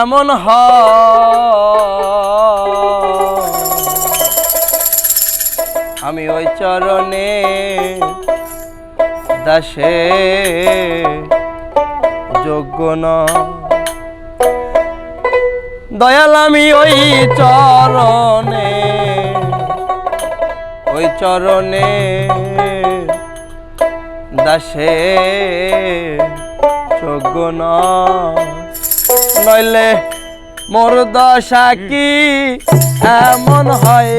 এমন হ। আমি ওই চরণে দাসে, যোগ্য ন দয়াল আমি ওই চরণে ওই চরণে দাসে, যোগ্য নয়। নইলে মোর দশা কি? এমন হয়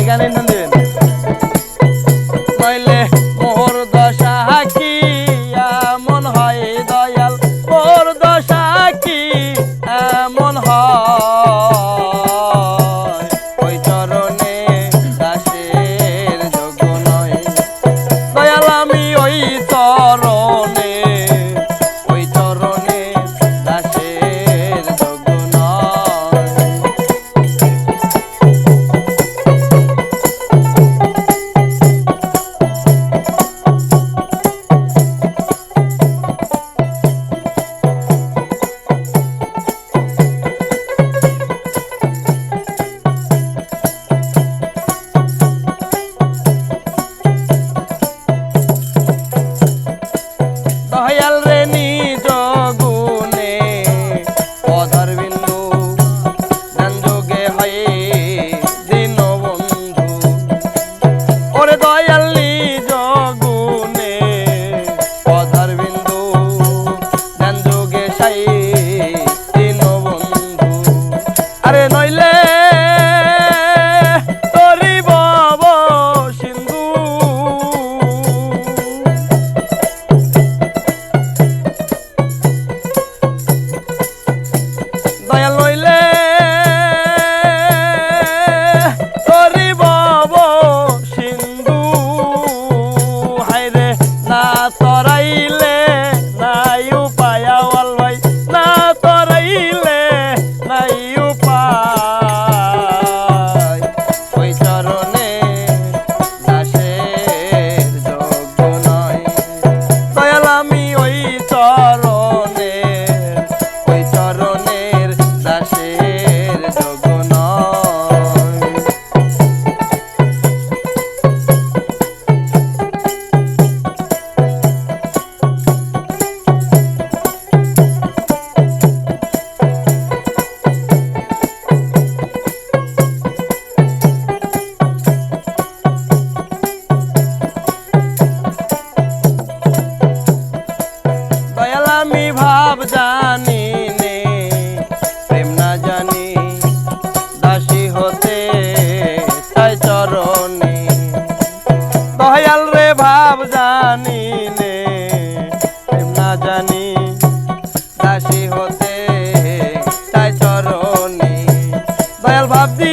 এখানে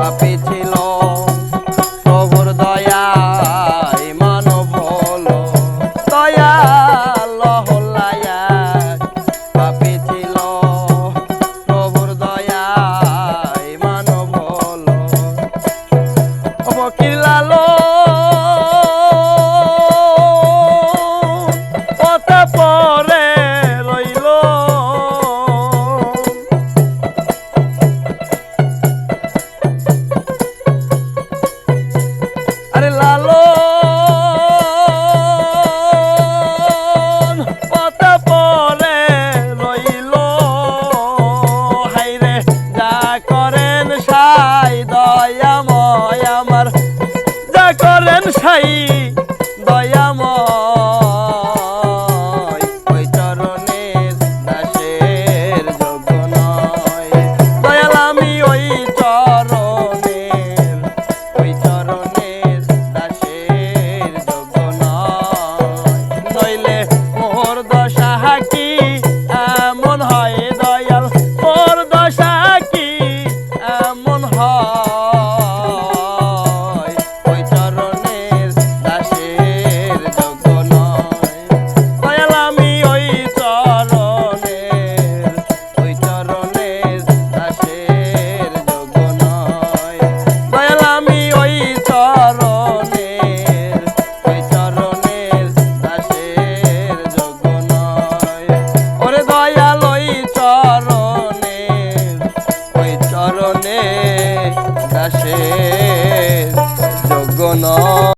drop it. সাই